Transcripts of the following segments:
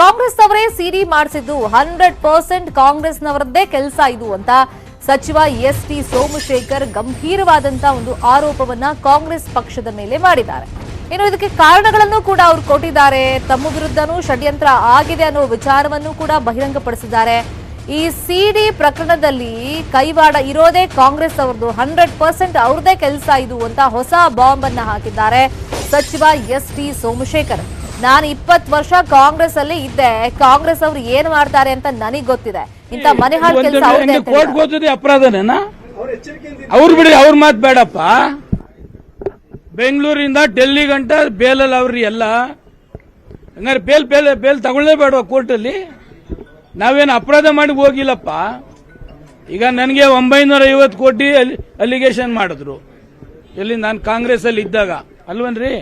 ಕಾಂಗ್ರೆಸ್ ಅವರೇ ಸಿಡಿ ಮಾಡಿಸಿದ್ದು hundred percent ಕಾಂಗ್ರೆಸ್ನವರದ್ದೇ ಕೆಲಸ ಇದು ಅಂತ ಸಚಿವ ಎಸ್ ಟಿ ಸೋಮಶೇಖರ್ ಗಂಭೀರವಾದಂತ ಒಂದು ಆರೋಪವನ್ನ ಕಾಂಗ್ರೆಸ್ ಪಕ್ಷದ ಮೇಲೆ ಮಾಡಿದ್ದಾರೆ. ಇನ್ನು ಇದಕ್ಕೆ ಕಾರಣಗಳನ್ನು ಕೂಡ ಅವರು ಕೊಟ್ಟಿದ್ದಾರೆ. ತಮ್ಮ ವಿರುದ್ಧನೂ ಷಡ್ಯಂತ್ರ ಆಗಿದೆ ಅನ್ನೋ ವಿಚಾರವನ್ನು ಕೂಡ ಬಹಿರಂಗಪಡಿಸಿದ್ದಾರೆ. ಈ ಸಿಡಿ ಪ್ರಕರಣದಲ್ಲಿ ಕೈವಾಡ ಇರೋದೇ ಕಾಂಗ್ರೆಸ್ ಅವರದು ಹಂಡ್ರೆಡ್ ಪರ್ಸೆಂಟ್ ಅವ್ರದೇ ಕೆಲಸ ಇದು ಅಂತ ಹೊಸ ಬಾಂಬ್ ಅನ್ನ ಹಾಕಿದ್ದಾರೆ ಸಚಿವ ಎಸ್ ಟಿ ಸೋಮಶೇಖರ್. ನಾನು ಇಪ್ಪತ್ತು ವರ್ಷ ಕಾಂಗ್ರೆಸ್ ಅಲ್ಲಿ ಇದ್ದೆ. ಕಾಂಗ್ರೆಸ್ ಅವರು ಏನ್ ಮಾಡ್ತಾರೆ ಅಂತ ನನಗ್ ಗೊತ್ತಿದೆ. ಇಂತ ಮನೆ ಹಾಳು ಕೆಲಸ ಅಪರಾಧನೇನಾ? ಅವ್ರು ಬಿಡಿ ಅವ್ರ ಮಾತು ಬೇಡಪ್ಪ. ಬೆಂಗಳೂರಿಂದ ಡೆಲ್ಲಿ ಗಂಟ ಬೇಲಲ್ಲಿ ಅವ್ರಿ ಎಲ್ಲ. ಹಂಗಾರೆ ಬೇಲ್ ಬೇಲ್ ಬೇಲ್ ತಗೊಳ್ಳೇ ಬೇಡವಾ ಕೋರ್ಟಲ್ಲಿ? ನಾವೇನು ಅಪರಾಧ ಮಾಡಿ ಹೋಗಿಲ್ಲಪ್ಪ. ಈಗ ನನಗೆ ಒಂಬೈನೂರ ಐವತ್ತು ಕೋಟಿ ಅಲಿಗೇಷನ್ ಮಾಡಿದ್ರು. ಎಲ್ಲಿ ನಾನು ಕಾಂಗ್ರೆಸ್ ಅಲ್ಲಿ ಇದ್ದಾಗ. ಅಲ್ವನ್ರಿ?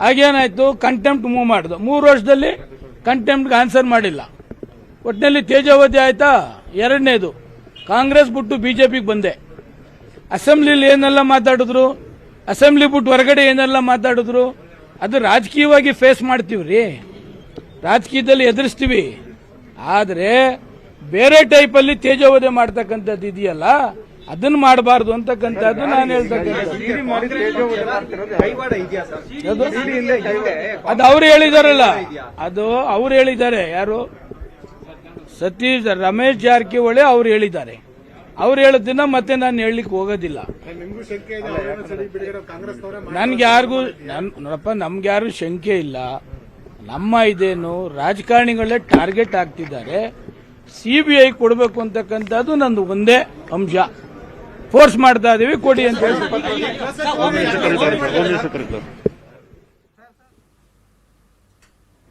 ಆಗೇನಾಯ್ತು? ಕಂಟೆಂಪ್ಟ್ ಮೂವ್ ಮಾಡಿದ್ರು ಮೂರು ವರ್ಷದಲ್ಲಿ ಕಂಟೆಂಪ್ಟ್ಗೆ ಆನ್ಸರ್ ಮಾಡಿಲ್ಲ. ಒಟ್ಟಿನಲ್ಲಿ ತೇಜಾವಧಿ ಆಯ್ತಾ? ಎರಡನೇದು, ಕಾಂಗ್ರೆಸ್ ಬಿಟ್ಟು ಬಿಜೆಪಿಗೆ ಬಂದೆ. ಅಸೆಂಬ್ಲಿಲಿ ಏನೆಲ್ಲ ಮಾತಾಡಿದ್ರು? ಅಸೆಂಬ್ಲಿ ಬಿಟ್ಟು ಹೊರಗಡೆ ಏನೆಲ್ಲ ಮಾತಾಡಿದ್ರು? ಅದು ರಾಜಕೀಯವಾಗಿ ಫೇಸ್ ಮಾಡ್ತೀವ್ರಿ. ರಾಜಕೀಯದಲ್ಲಿ ಎದುರಿಸ್ತೀವಿ. ಆದರೆ ಬೇರೆ ಟೈಪಲ್ಲಿ ತೇಜೋವಧೆ ಮಾಡ್ತಕ್ಕಂಥದ್ದು ಇದೆಯಲ್ಲ ಅದನ್ನ ಮಾಡಬಾರ್ದು ಅಂತಕ್ಕಂಥದ್ದು ನಾನು ಸರ್ ಅದು? ಅವ್ರು ಹೇಳಿದಾರಲ್ಲ. ಅದು ಅವ್ರು ಹೇಳಿದ್ದಾರೆ. ಯಾರು? ಸತೀಶ್ ರಮೇಶ್ ಜಾರಕಿಹೊಳಿ ಅವ್ರು ಹೇಳಿದ್ದಾರೆ. ಅವ್ರು ಹೇಳೋದನ್ನ ಮತ್ತೆ ನಾನು ಹೇಳಲಿಕ್ಕೆ ಹೋಗೋದಿಲ್ಲ. ನನ್ಗೆ ಯಾರಿಗೂ ನೋಡಪ್ಪ, ನಮ್ಗೆ ಯಾರು ಶಂಕೆ ಇಲ್ಲ. ನಮ್ಮ ಇದೇನು ರಾಜಕಾರಣಿಗಳೇ ಟಾರ್ಗೆಟ್ ಆಗ್ತಿದ್ದಾರೆ. ಸಿಬಿಐ ಕೊಡಬೇಕು ಅಂತಕ್ಕಂಥದ್ದು ನಂದು ಒಂದೇ ಅಂಶ. ಫೋರ್ಸ್ ಮಾಡ್ತಾ ಇದೀವಿ, ಕೊಡಿ ಅಂತ ಹೇಳಿ.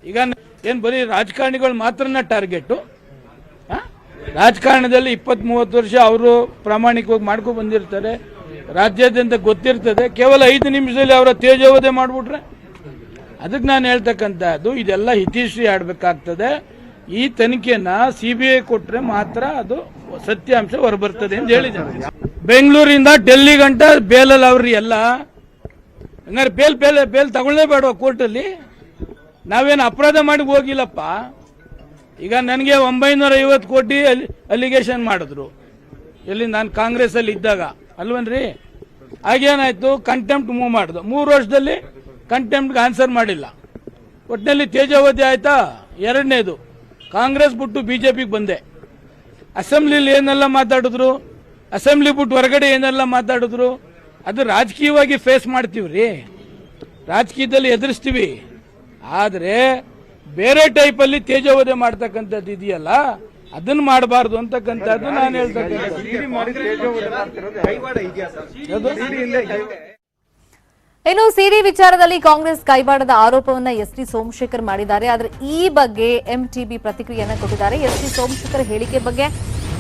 ಈಗ ಏನ್ ಬರೀ ರಾಜಕಾರಣಿಗಳು ಮಾತ್ರ ಟಾರ್ಗೆಟ್? ರಾಜಕಾರಣದಲ್ಲಿ ಇಪ್ಪತ್ತ್ ಮೂವತ್ತು ವರ್ಷ ಅವರು ಪ್ರಾಮಾಣಿಕವಾಗಿ ಮಾಡ್ಕೊ ಬಂದಿರ್ತಾರೆ. ರಾಜ್ಯಾದ್ಯಂತ ಗೊತ್ತಿರ್ತದೆ. ಕೇವಲ ಐದು ನಿಮಿಷದಲ್ಲಿ ಅವರ ತೇಜೋವಧೆ ಮಾಡ್ಬಿಟ್ರೆ? ಅದಕ್ಕೆ ನಾನು ಹೇಳ್ತಕ್ಕಂಥದ್ದು, ಇದೆಲ್ಲ ಹಿತಿಶ್ರೀ ಆಡಬೇಕಾಗ್ತದೆ. ಈ ತನಿಖೆನ ಸಿಬಿಐ ಕೊಟ್ಟರೆ ಮಾತ್ರ ಅದು ಸತ್ಯಾಂಶ ಹೊರಬರ್ತದೆ ಅಂತ ಹೇಳಿದ್ದಾರೆ. ಬೆಂಗಳೂರಿಂದ ಡೆಲ್ಲಿ ಗಂಟ ಬೇಲಲ್ಲಿ ಅವ್ರಿ ಎಲ್ಲ. ಹಂಗಾರೆ ಬೇಲ್ ಬೇಲ್ ಬೇಲ್ ತಗೊಳ್ಳೇ ಬೇಡವಾ ಕೋರ್ಟಲ್ಲಿ. ನಾವೇನು ಅಪರಾಧ ಮಾಡಿ ಹೋಗಿಲ್ಲಪ್ಪ. ಈಗ ನನಗೆ ಒಂಬೈನೂರ ಐವತ್ತು ಕೋಟಿ ಅಲಿಗೇಷನ್ ಮಾಡಿದ್ರು. ಎಲ್ಲಿ ನಾನು ಕಾಂಗ್ರೆಸ್ಸಲ್ಲಿ ಇದ್ದಾಗ. ಅಲ್ವನ್ರಿ? ಆಗೇನಾಯಿತು ಕಂಟೆಂಪ್ಟ್ ಮೂವ್ ಮಾಡಿದ್ರು ಮೂರು ವರ್ಷದಲ್ಲಿ ಕಂಟೆಂಪ್ಟ್ಗೆ ಆನ್ಸರ್ ಮಾಡಿಲ್ಲ. ಒಟ್ಟಿನಲ್ಲಿ ತೇಜಾವತಿ ಆಯ್ತಾ? ಎರಡನೇದು. ಕಾಂಗ್ರೆಸ್ ಬಿಟ್ಟು ಬಿಜೆಪಿಗೆ ಬಂದೆ. ಅಸೆಂಬ್ಲಿಲಿ ಏನೆಲ್ಲ ಮಾತಾಡಿದ್ರು? ಅಸೆಂಬ್ಲಿ ಬಿಟ್ಟು ಹೊರಗಡೆ ಏನೆಲ್ಲ ಮಾತಾಡಿದ್ರು ಅದು ರಾಜಕೀಯವಾಗಿ ಫೇಸ್ ಮಾಡ್ತೀವ್ರಿ. ರಾಜಕೀಯದಲ್ಲಿ ಎದುರಿಸ್ತೀವಿ. ಆದರೆ ಬೇರೆ ಟೈಪಲ್ಲಿ ತೇಜೋವಧೆ ಮಾಡ್ತಕ್ಕಂಥದ್ದು ಇದೆಯಲ್ಲ ಅದನ್ನ ಮಾಡಬಾರ್ದು ಅಂತಕ್ಕಂಥದ್ದು ನಾನು ಹೇಳ್ತಕ್ಕಂಥದ್ದು. ಹಿಂದೆ ಇನ್ನು ಸಿಡಿ ವಿಚಾರದಲ್ಲಿ ಕಾಂಗ್ರೆಸ್ ಕೈವಾಡದ ಆರೋಪವನ್ನ ಎಸ್ ಟಿ ಸೋಮಶೇಖರ್ ಮಾಡಿದ್ದಾರೆ. ಆದರೆ ಈ ಬಗ್ಗೆ ಎಂಟಿಬಿ ಪ್ರತಿಕ್ರಿಯೆಯನ್ನ ಕೊಟ್ಟಿದ್ದಾರೆ. ಎಸ್ ಟಿ ಸೋಮಶೇಖರ್ ಹೇಳಿಕೆ ಬಗ್ಗೆ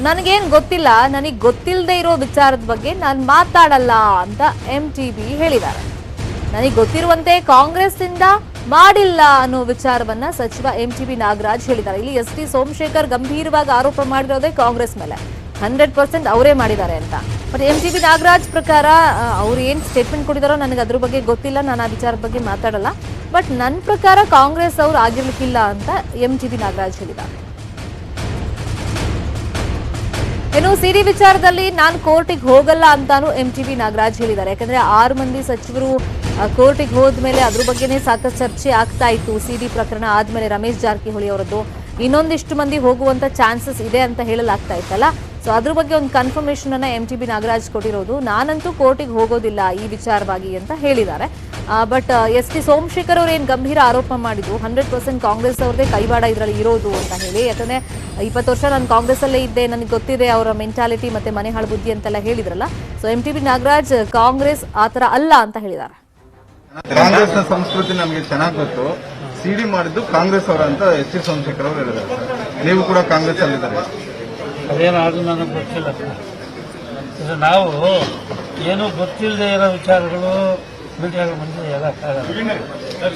ನನಗೇನ್ ಗೊತ್ತಿಲ್ಲ, ನನಗೆ ಗೊತ್ತಿಲ್ಲದೆ ಇರೋ ವಿಚಾರದ ಬಗ್ಗೆ ನಾನು ಮಾತಾಡಲ್ಲ ಅಂತ ಎಂ ಟಿ ಬಿ ಹೇಳಿದ್ದಾರೆ. ನನಗೆ ಗೊತ್ತಿರುವಂತೆ ಕಾಂಗ್ರೆಸ್ನಿಂದ ಮಾಡಿಲ್ಲ ಅನ್ನೋ ವಿಚಾರವನ್ನ ಸಚಿವ ಎಂಟಿಬಿ ನಾಗರಾಜ್ ಹೇಳಿದ್ದಾರೆ. ಇಲ್ಲಿ ಎಸ್ ಟಿ ಸೋಮಶೇಖರ್ ಗಂಭೀರವಾಗಿ ಆರೋಪ ಮಾಡಿರೋದೇ ಕಾಂಗ್ರೆಸ್ ಮೇಲೆ. ಹಂಡ್ರೆಡ್ ಪರ್ಸೆಂಟ್ ಅವರೇ ಮಾಡಿದ್ದಾರೆ ಅಂತ. But M T B Nagaraj ಪ್ರಕಾರ ಅವ್ರು ಏನು ಸ್ಟೇಟ್ಮೆಂಟ್ ಕೊಟ್ಟಿದಾರೋ ನನಗೆ ಅದ್ರ ಬಗ್ಗೆ ಗೊತ್ತಿಲ್ಲ, ನಾನು ಆ ವಿಚಾರದ ಬಗ್ಗೆ ಮಾತಾಡಲ್ಲ. ಬಟ್ ನನ್ನ ಪ್ರಕಾರ ಕಾಂಗ್ರೆಸ್ ಅವರು ಆಗಿರ್ಲಿಕ್ಕಿಲ್ಲ ಅಂತ ಎಂ ಟಿ ಬಿ ನಾಗರಾಜ್ ಹೇಳಿದ್ದಾರೆ. ಇನ್ನು ಸಿಡಿ ವಿಚಾರದಲ್ಲಿ ನಾನು ಕೋರ್ಟಿಗೆ ಹೋಗಲ್ಲ ಅಂತಾನು ಎಂ ಟಿ ಬಿ ನಾಗರಾಜ್ ಹೇಳಿದ್ದಾರೆ. ಯಾಕಂದ್ರೆ ಆರು ಮಂದಿ ಸಚಿವರು ಕೋರ್ಟಿಗೆ ಹೋದ್ಮೇಲೆ ಅದ್ರ ಬಗ್ಗೆನೇ ಸಾಕಷ್ಟು ಚರ್ಚೆ ಆಗ್ತಾ ಇತ್ತು. ಸಿಡಿ ಪ್ರಕರಣ ಆದ್ಮೇಲೆ ರಮೇಶ್ ಜಾರಕಿಹೊಳಿ ಅವರದ್ದು. ಇನ್ನೊಂದಿಷ್ಟು ಮಂದಿ ಹೋಗುವಂತ ಚಾನ್ಸಸ್ ಇದೆ ಅಂತ ಹೇಳಲಾಗ್ತಾ ಇತ್ತಲ್ಲ. ಸೊ ಅದ್ರ ಬಗ್ಗೆ ಒಂದು ಕನ್ಫರ್ಮೇಶನ್ ಅನ್ನ ಎಂ ಟಿ ಬಿ ನಾಗರಾಜ್ ಕೊಟ್ಟಿರೋದು. ನಾನಂತೂ ಕೋರ್ಟಿಗೆ ಹೋಗೋದಿಲ್ಲ ಈ ವಿಚಾರವಾಗಿ ಅಂತ ಹೇಳಿದ್ದಾರೆ. ಬಟ್ ಎಸ್ ಟಿ ಸೋಮಶೇಖರ್ ಅವರು ಏನು ಗಂಭೀರ ಆರೋಪ ಮಾಡಿದ್ರು ಹಂಡ್ರೆಡ್ ಪರ್ಸೆಂಟ್ ಕಾಂಗ್ರೆಸ್ ಅವ್ರದೇ ಕೈವಾಡ ಇದರಲ್ಲಿ ಇರೋದು ಅಂತ ಹೇಳಿ. ಯಾಕಂದ್ರೆ ಇಪ್ಪತ್ತು ವರ್ಷ ನಾನು ಕಾಂಗ್ರೆಸ್ ಅಲ್ಲೇ ಇದ್ದೆ ನನಗೆ ಗೊತ್ತಿದೆ ಅವರ ಮೆಂಟಾಲಿಟಿ ಮತ್ತೆ ಮನೆ ಹಾಳು ಬುದ್ಧಿ ಅಂತೆಲ್ಲ ಹೇಳಿದ್ರಲ್ಲ. So M T B Nagaraj Congress ಆ ಥರ ಅಲ್ಲ ಅಂತ ಹೇಳಿದ್ದಾರೆ ಕಾಂಗ್ರೆಸ್ನ ಸಂಸ್ಕೃತಿ ನಮಗೆ ಚೆನ್ನಾಗಿ ಗೊತ್ತು. ಸಿಡಿ ಮಾಡಿದ್ದು ಕಾಂಗ್ರೆಸ್ ಅವರ ಅಂತ ಎಸ್ ಟಿ ಸೋಮಶೇಖರ್ ಅವರು ಹೇಳಿದ್ದಾರೆ ನೀವು ಕೂಡ ಕಾಂಗ್ರೆಸ್ ಅಲ್ಲಿದ್ದಾರೆ ಅದೇನಾದ್ರೂ ನನಗೆ ಗೊತ್ತಿಲ್ಲ. ನಾವು ಏನೂ ಗೊತ್ತಿಲ್ಲದೆ ಇರೋ ವಿಚಾರಗಳು ಮೀಡಿಯಾಗ ಮುಂದೆ ಹೇಳಕ್ಕಾಗಲ್ಲ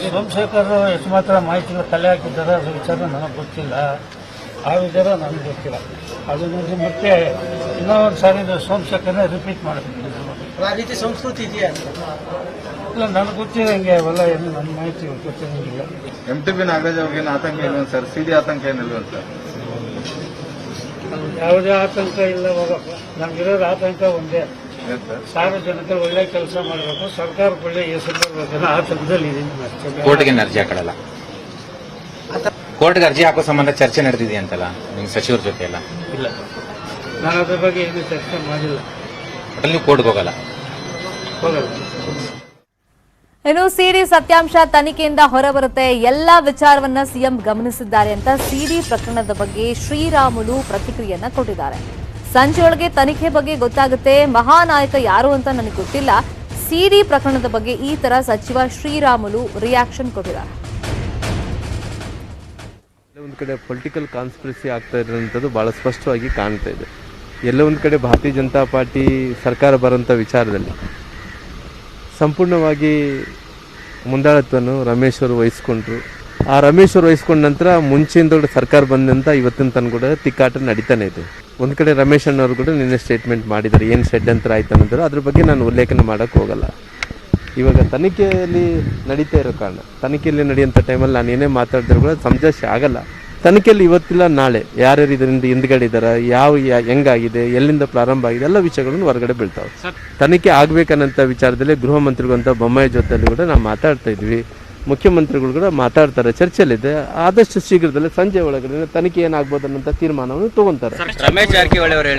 ಸೋಮಶೇಖರ್ ಎಷ್ಟು ಮಾತ್ರ ಮಾಹಿತಿ ತಲೆ ಹಾಕಿದ್ದಾರೆ ಅದ್ರ ವಿಚಾರ ನನಗೆ ಗೊತ್ತಿಲ್ಲ. ಆ ವಿಚಾರ ನನಗೆ ಗೊತ್ತಿಲ್ಲ. ಅದು ನೋಡಿ ಮತ್ತೆ ಇನ್ನೊಂದು ಒಂದು ಸಾರಿ ಸೋಮಶೇಖರ್ನ ರಿಪೀಟ್ ಮಾಡಬೇಕು ಆ ರೀತಿ ಸಂಸ್ಕೃತಿ ಇದೆಯಾ? ಇಲ್ಲ ನನಗೆ ಗೊತ್ತಿರಂಗೆ ಅವೆಲ್ಲ ಏನು ನನ್ನ ಮಾಹಿತಿ ಗೊತ್ತಿರಂಗಿಲ್ಲ ಎಂ ಟಿ ಬಿ ನಾಗರಾಜ್ ಅವ್ರಿಗೆ ಏನು ಆತಂಕ ಇಲ್ವ ಸರ್? ಸಿಡಿ ಆತಂಕ ಏನಿಲ್ವ ಸರ್? ಯಾವುದೇ ಆತಂಕ ಇಲ್ಲ ಹೋಗಪ್ಪ. ನಮ್ಗಿರೋದು ಆತಂಕ ಒಂದೇ. ಸಾರ್ವಜನಿಕರು ಒಳ್ಳೆ ಕೆಲಸ ಮಾಡಬೇಕು ಸರ್ಕಾರಕ್ಕೆ ಒಳ್ಳೆ ಹೆಸರು ಬರಬೇಕನ್ನೋ ಆತಂಕದಲ್ಲಿ ಇದೀನಿ ಅಷ್ಟೇ. ಕೋರ್ಟ್ಗೆ ಅರ್ಜಿ ಹಾಕಲ್ಲ ಕೋರ್ಟ್ಗೆ ಅರ್ಜಿ ಹಾಕೋ ಸಂಬಂಧ ಚರ್ಚೆ ನಡೆದಿದೆ ಅಂತಲ್ಲ ನಿಮ್ ಸಚಿವರ ಜೊತೆ ಎಲ್ಲ? ಇಲ್ಲ. ನಾನು ಅದ್ರ ಬಗ್ಗೆ ಏನು ಚರ್ಚೆ ಮಾಡಿಲ್ಲ. ಒಟ್ಟಲ್ಲಿ ನೀವು ಕೋರ್ಟ್ಗೆ ಹೋಗಲ್ಲ? ಹೋಗಲ್ಲ. ಇನ್ನು ಸಿಡಿ ಸತ್ಯಾಂಶ ತನಿಖೆಯಿಂದ ಹೊರಬರುತ್ತೆ. ಎಲ್ಲಾ ವಿಚಾರವನ್ನ ಸಿಎಂ ಗಮನಿಸಿದ್ದಾರೆ ಅಂತ ಸಿಡಿ ಪ್ರಕರಣದ ಬಗ್ಗೆ ಶ್ರೀರಾಮುಲು ಪ್ರತಿಕ್ರಿಯೆಯನ್ನ ಕೊಟ್ಟಿದ್ದಾರೆ. ಸಂಜೆಯೊಳಗೆ ತನಿಖೆ ಬಗ್ಗೆ ಗೊತ್ತಾಗುತ್ತೆ. ಮಹಾನಾಯಕ ಯಾರು ಅಂತ ನನಗೆ ಗೊತ್ತಿಲ್ಲ. ಸಿಡಿ ಪ್ರಕರಣದ ಬಗ್ಗೆ ಈ ತರ ಸಚಿವ ಶ್ರೀರಾಮುಲು ರಿಯಾಕ್ಷನ್ ಕೊಟ್ಟಿದ್ದಾರೆ. ಒಂದು ಕಡೆ ಪೊಲಿಟಿಕಲ್ ಕಾನ್ಸ್ಪಿರಸಿ ಆಗ್ತಾ ಇರೋಂಥದ್ದು ಭಾಳ ಸ್ಪಷ್ಟವಾಗಿ ಕಾಣ್ತಾ ಇದೆ. ಎಲ್ಲ ಒಂದು ಕಡೆ ಭಾರತೀಯ ಜನತಾ ಪಾರ್ಟಿ ಸರ್ಕಾರ ಬರೋಂಥ ವಿಚಾರದಲ್ಲಿ ಸಂಪೂರ್ಣವಾಗಿ ಮುಂದಾಳತ್ವವನ್ನು ರಮೇಶ್ ಅವರು ವಹಿಸ್ಕೊಂಡ್ರು. ಆ ರಮೇಶ್ ಅವರು ವಹಿಸ್ಕೊಂಡ ನಂತರ ಮುಂಚೆಯಿಂದ ಸರ್ಕಾರ ಬಂದಂತ ಇವತ್ತಿನ ತನಕ ಕೂಡ ತಿಕ್ಕಾಟ ನಡೀತಾನೆ ಇದೆ. ಒಂದು ಕಡೆ ರಮೇಶ್ ಅಣ್ಣವ್ರು ಕೂಡ ನಿನ್ನೆ ಸ್ಟೇಟ್ಮೆಂಟ್ ಮಾಡಿದ್ದಾರೆ. ಏನು ಷಡ್ಯಂತ್ರ ಆಯ್ತು ಅನ್ನೋದ್ರು. ಅದ್ರ ಬಗ್ಗೆ ನಾನು ಉಲ್ಲೇಖನ ಮಾಡೋಕ್ಕೆ ಹೋಗಲ್ಲ. ಇವಾಗ ತನಿಖೆಯಲ್ಲಿ ನಡೀತಾ ಇರೋ ಕಾರಣ ತನಿಖೆಯಲ್ಲಿ ನಡೆಯುವಂಥ ಟೈಮಲ್ಲಿ ನಾನು ಏನೇ ಮಾತಾಡಿದ್ರು ಕೂಡ ಸಮಜಾಸ್ತಿ ಆಗಲ್ಲ. ತನಿಖೆಯಲ್ಲಿ ಇವತ್ತಿಲ್ಲ ನಾಳೆ. ಯಾರ್ಯಾರು ಇದರಿಂದ ಹಿಂದ್ಗಡೆ ಇದ್ದಾರೆ ಯಾವ ಹೆಂಗಾಗಿದೆ ಎಲ್ಲಿಂದ ಪ್ರಾರಂಭ ಆಗಿದೆ ಎಲ್ಲ ವಿಷಯಗಳನ್ನು ಹೊರಗಡೆ ಬೀಳ್ತಾವೆ. ತನಿಖೆ ಆಗ್ಬೇಕನ್ನಂಥ ವಿಚಾರದಲ್ಲಿ ಗೃಹ ಮಂತ್ರಿಗಳಂಥ ಬೊಮ್ಮಾಯಿ ಜೊತೆಯಲ್ಲಿ ಕೂಡ ನಾವು ಮಾತಾಡ್ತಾ ಇದ್ವಿ. ಮುಖ್ಯಮಂತ್ರಿಗಳು ಕೂಡ ಮಾತಾಡ್ತಾರೆ ಚರ್ಚೆಯಲ್ಲಿದೆ. ಆದಷ್ಟು ಶೀಘ್ರದಲ್ಲೇ ಸಂಜೆ ಒಳಗಡೆ ತನಿಖೆ ಏನಾಗ್ಬೋದು ಅನ್ನೋಂಥ ತೀರ್ಮಾನವನ್ನು ತಗೊಂತಾರೆ. ರಮೇಶ್ ಜಾರಕಿಹೊಳಿ ಅವರು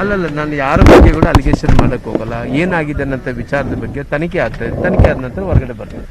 ಅಲ್ಲಲ್ಲ ನಾನು ಯಾರ ಬಗ್ಗೆ ಕೂಡ ಅಲಿಗೇಷನ್ ಮಾಡಕ್ಕೆ ಹೋಗಲ್ಲ. ಏನಾಗಿದೆ ಅನ್ನೋಂಥ ವಿಚಾರದ ಬಗ್ಗೆ ತನಿಖೆ ಆಗ್ತದೆ ತನಿಖೆ ಆದ ನಂತರ ಹೊರಗಡೆ ಬರ್ತದೆ